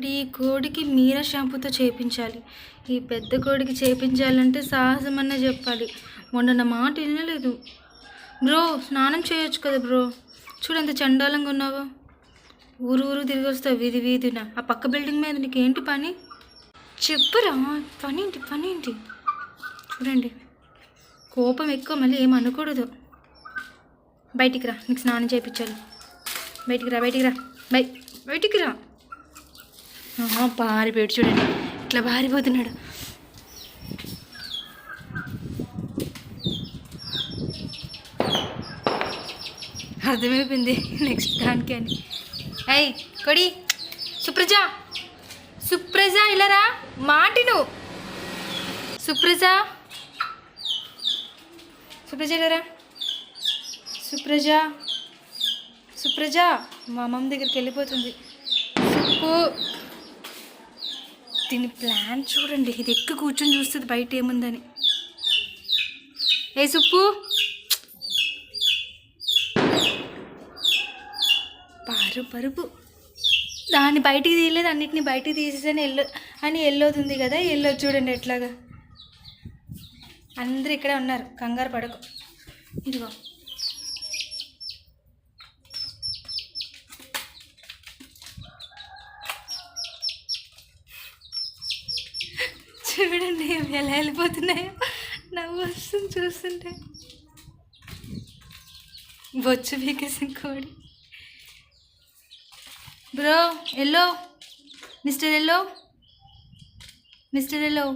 ఇప్పుడు ఈ కోడికి మీరా షాంపూతో చేపించాలి. ఈ పెద్ద కోడికి చేపించాలంటే సాహసం చెప్పాలి. మొన్న నా మాట వినలేదు. బ్రో స్నానం చేయొచ్చు కదా బ్రో? చూడు ఎంత చండాలంగా ఉన్నావో. ఊరు ఊరు తిరిగి వస్తావు వీధి వీధిన. ఆ పక్క బిల్డింగ్ మీద నీకు ఏంటి పని? చెప్పురా? పని ఏంటి పని ఏంటి చూడండి. కోపం ఎక్కువ మళ్ళీ ఏం అనకూడదు. బయటికి రా నీకు స్నానం చేయించాలి బయటికి రా బయటికి రా. బై బయటికి రా. పారిపోయాడు చూడండి. ఇట్లా పారిపోతున్నాడు. అర్థమైపోయింది నెక్స్ట్ దానికి అని. అయ్ కొడి. సుప్రజ. సుప్రజ ఇలారా మాటిను సుప్రజ. సుప్రజ ఇలారా సుప్రజ. సుప్రజ మా అమ్మమ్మ దగ్గరికి వెళ్ళిపోతుంది. సుప్పు. దీని ప్లాన్ చూడండి. ఇది ఎక్కి కూర్చొని చూస్తుంది బయట ఏముందని. ఏ సుప్పు పారు పరుపు. దాన్ని బయటికి తీయలేదు అన్నిటిని బయటికి తీసేసాను ఎల్లో అని ఎల్లోతుంది కదా ఎల్లో చూడండి ఎట్లాగా. అందరు ఇక్కడే ఉన్నారు కంగారు పడకు. ఇదిగో. చూడండి అవి ఎలా వెళ్ళిపోతున్నాయో. నవ్వు వస్తుంది చూస్తుంటే. బొచ్చు బీకేసిన కోడి. Bro yellow. Mister yellow. Mister yellow.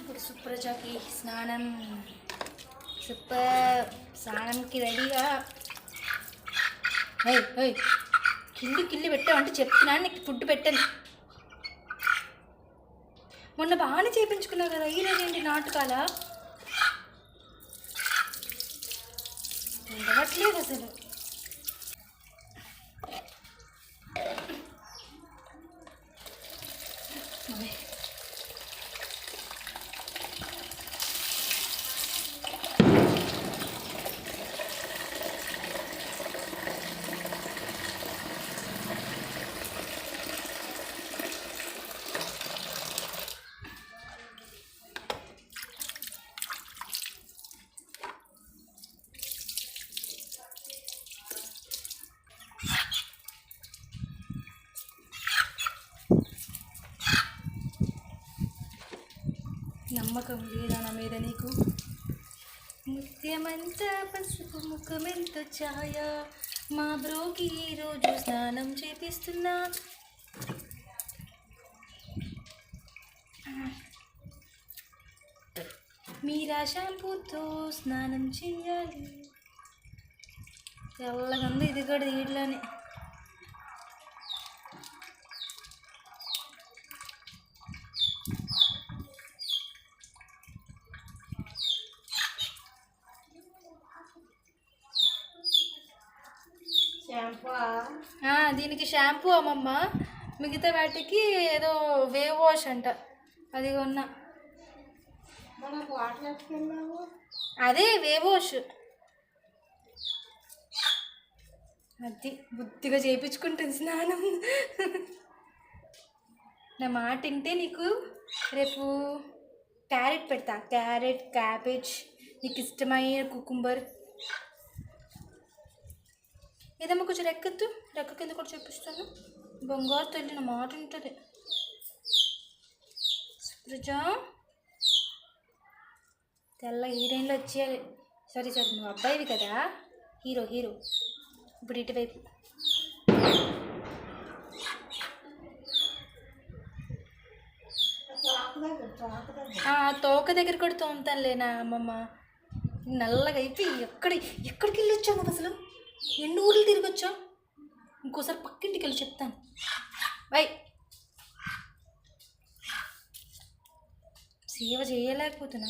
ఇప్పుడు సుప్రజకి స్నానం. సూపర్ స్నానంకి రెడీగా హై హై కిల్లి కిల్లి పెట్టామంటే చెప్తున్నాను నీకు ఫుడ్ పెట్టాను. మొన్న బాగానే చేయించుకున్నావు కదా ఈరోజు ఏంటి నాటకాలా? ఉండవట్లేదు అసలు. నమ్మకం లేదా నా మీద నీకు? నిత్యమంత పసుపు ముఖమెంత ఛాయ. మా బ్రోకి ఈరోజు స్నానం చేపిస్తున్నా. మీరా షాంపూతో స్నానం చేయాలి. తెల్లగా ఉంది ఇది కూడా దీంట్లోనే దీనికి షాంపూ అమ్మమ్మ. మిగతా వాటికి ఏదో వేవ్ వాష్ అంట. అది కొన్నా. అదే వేవ్ వాష్. అది బుద్ధిగా చేయించుకుంటుంది స్నానం. నా మాట వింటే నీకు రేపు క్యారెట్ పెడతా. క్యారెట్ క్యాబేజ్ నీకు ఇష్టమైన కుకుంబర్. ఏదమ్మా కొంచెం రెక్కెత్తు రెక్క కింద కూడా చూపిస్తాను. బంగారు తల్లి మాట ఉంటుంది సుప్రజ తెల్ల హీరోయిన్లో వచ్చేయాలి. సరే సరే నువ్వు అబ్బాయివి కదా. Hero hero. ఇప్పుడు ఇటువైపు. తోక దగ్గర కూడా తోముతానులేనా అమ్మమ్మ. నల్లగా అయిపోయి ఎక్కడ ఎక్కడికి వెళ్ళొచ్చావు అసలు? ఎన్ని ఊర్లు తిరిగి వచ్చావు ఇంకోసారి పక్కింటికి వెళ్ళి చెప్తాను. బై సేవ చేయలేకపోతున్నా.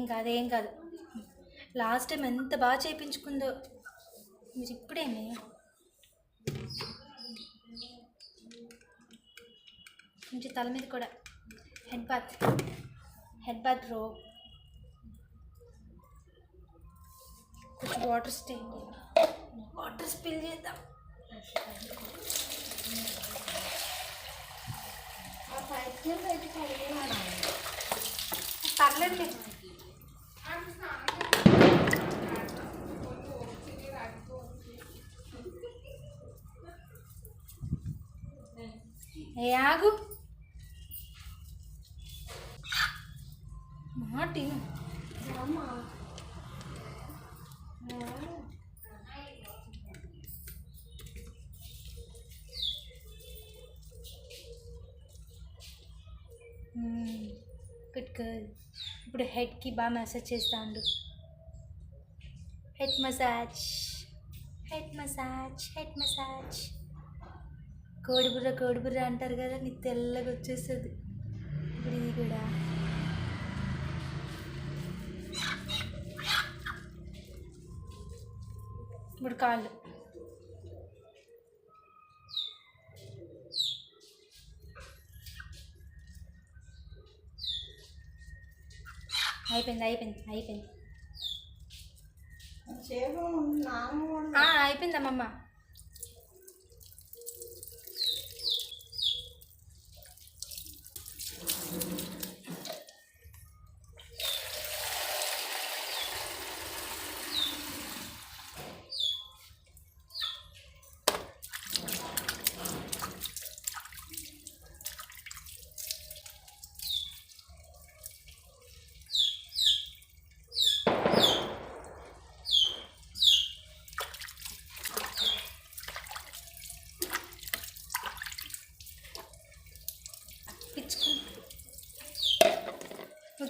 ఏం కాదు ఏం కాదు. లాస్ట్ టైం ఎంత బాగా చేయించుకుందో మీరు ఇప్పుడేమి కొంచెం తల మీద కూడా. హెడ్ బాత్ హెడ్ బాత్ రో కొంచెం వాటర్ స్టే వాటర్ స్పిల్ చేద్దాం. పర్లేదు ఏ ఆగు మాటిను గుడ్ గర్ల్ ఇప్పుడు హెడ్కి బాగా మసాజ్ చేస్తాడు. Head massage head massage head massage Kodiburra కోడిబుర్ర అంటారు కదా నీకు తెల్లగా వచ్చేస్తుంది. ఇప్పుడు ఇది కూడా. ఇప్పుడు కాళ్ళు. అయిపోయింది అయిపోయింది అయిపోయింది. అయిపోయిందమ్మమ్మ.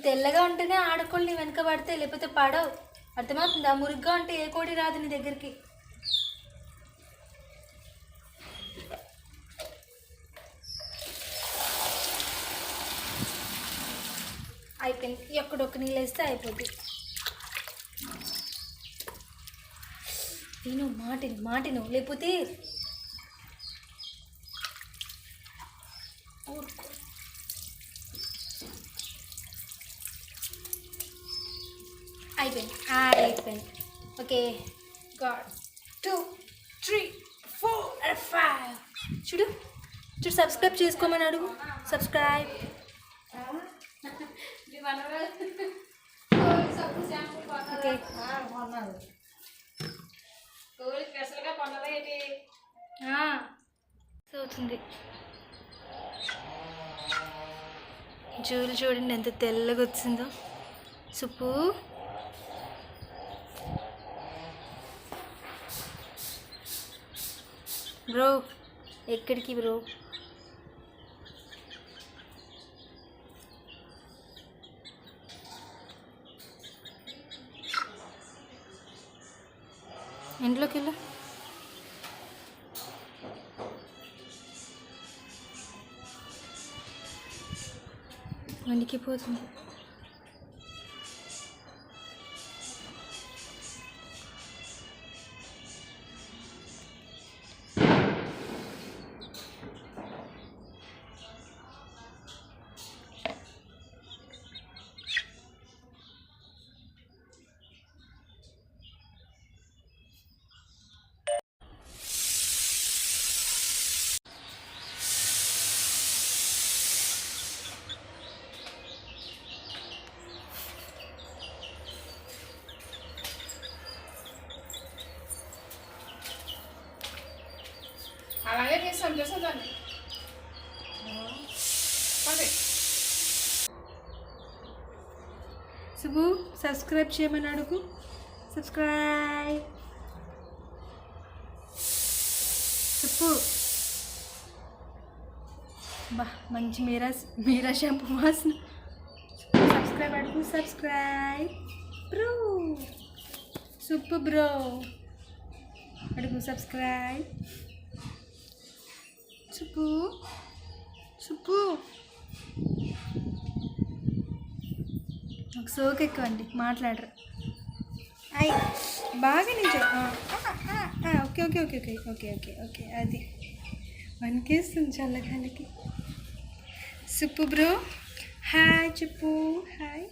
నువ్వు తెల్లగా ఉంటేనే ఆడకోళ్ళు నీ వెనక పడితే లేకపోతే పడవు. అర్థమవుతుందా? మురుగ్గా ఉంటే ఏ కోడి రాదు నీ దగ్గరికి. అయిపోయింది. ఎక్కడొక్క నీళ్ళు వేస్తే అయిపోద్ది. నేను మాటిను మాటిను. లేకపోతే అయిపోయింది. అయిపోయింది. Okay. God. Two three four five. చూడు. చూడు సబ్స్క్రైబ్ చేసుకోమని అడుగు. సబ్స్క్రైబ్. ఓకే. అవుతుంది జూలు చూడండి ఎంత తెల్లగా వచ్చిందో. సుప్పు బ్రో ఎక్కడికి బ్రో? ఇంట్లోకి వెళ్ళు. వణికిపోతుంది అలాగే చేస్తాం చేస్తాం దాన్ని శుభు సబ్స్క్రైబ్ చేయమని అడుగు. సబ్స్క్రైబ్ చెప్పు బా మంచి మీరా మీరా షాంపూ వాసన. సబ్స్క్రైబ్ అడుగు సబ్స్క్రైబ్ బ్రో సూపర్ బ్రో అడుగు సబ్స్క్రైబ్ సుప్పు సుప్పు ఒక సోకు ఎక్కువ అండి మాట్లాడరు. అయ్. బాగా నిజం okay okay okay okay okay okay okay అది. వణికేస్తుంది చల్లగాలికి. సుప్పు బ్రో. హాయ్ చెప్పు హాయ్.